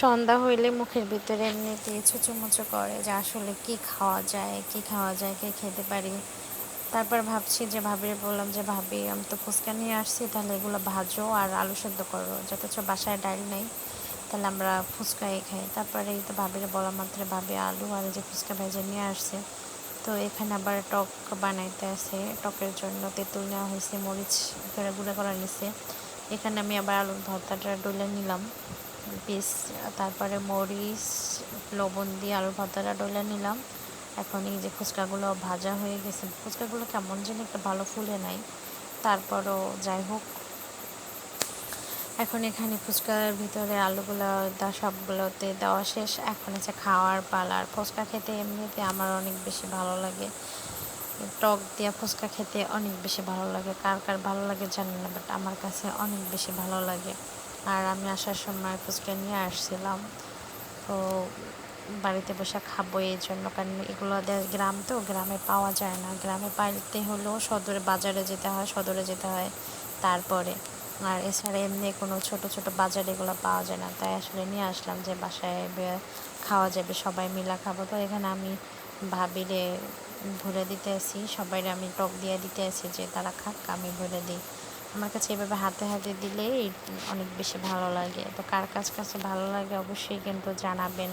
সন্ধ্যা হইলে মুখের ভিতরে এমনিতে ছুচোমুচো করে যে আসলে কি খাওয়া যায়, কি খাওয়া যায়, কে খেতে পারি। তারপর ভাবছি যে ভাবিরে বললাম যে, ভাবি, আমি তো ফুচকা নিয়ে আসছি, তাহলে এগুলো ভাজো আর আলু সেদ্ধ করো। যথেচ্ছ বাসায় ডাল নেই, তাহলে আমরা ফুচকাই খাই। তারপরে এই তো ভাবিরে বলা মাত্র, ভাবি, আলু আর যে ফুচকা ভেজে নিয়ে আসছে। তো এখানে আবার টক বানাইতে আছে। টকের জন্য তেঁতুল নেওয়া হয়েছে, মরিচ গুঁড়ো করা নিছে। এখানে আমি আবার আলুর ভর্তাটা ডলে নিলাম। পিস তারপরে মরিচ, লবণ দিয়ে আলু ভর্তাটা ডলে নিলাম। এখন এই যে ফুচকাগুলো ভাজা হয়ে গেছে, ফুচকাগুলো কেমন যেন একটা ভালো ফুলে নাই। তারপরও যাই হোক, এখন এখানে ফুচকার ভিতরে আলুগুলো, দা সবগুলোতে দেওয়া শেষ। এখন হচ্ছে খাওয়ার পালার ফুচকা খেতে এমনিতে আমার অনেক বেশি ভালো লাগে। টক দিয়া ফুচকা খেতে অনেক বেশি ভালো লাগে। কার কার ভালো লাগে জানি না বাট আমার কাছে অনেক বেশি ভালো লাগে। আর আমি আসার সময় ফুচকা নিয়ে আসছিলাম। তো বাড়িতে বসে খাব এই জন্য, কারণ এগুলো গ্রাম তো, গ্রামে পাওয়া যায় না। গ্রামে পাইতে হলেও সদরে, বাজারে যেতে হয়, সদরে যেতে হয় তারপরে। আর এছাড়া এমনি কোনো ছোট ছোট বাজার এগুলো পাওয়া যায় না। তাই আসলে নিয়ে আসলাম যে বাসায় খাওয়া যাবে, সবাই মিলা খাব। তো এখানে আমি ভাবিরে ভরে দিতে আসি সবাই আমি টক দিয়ে দিতে আসি যে তারা খাক, আমি ভরে দিই। আমার কাছে এভাবে হাতে হাতে দিলেই অনেক বেশি ভালো লাগে। তো কার কাছ কাছে ভালো লাগে অবশ্যই কিন্তু জানাবেন।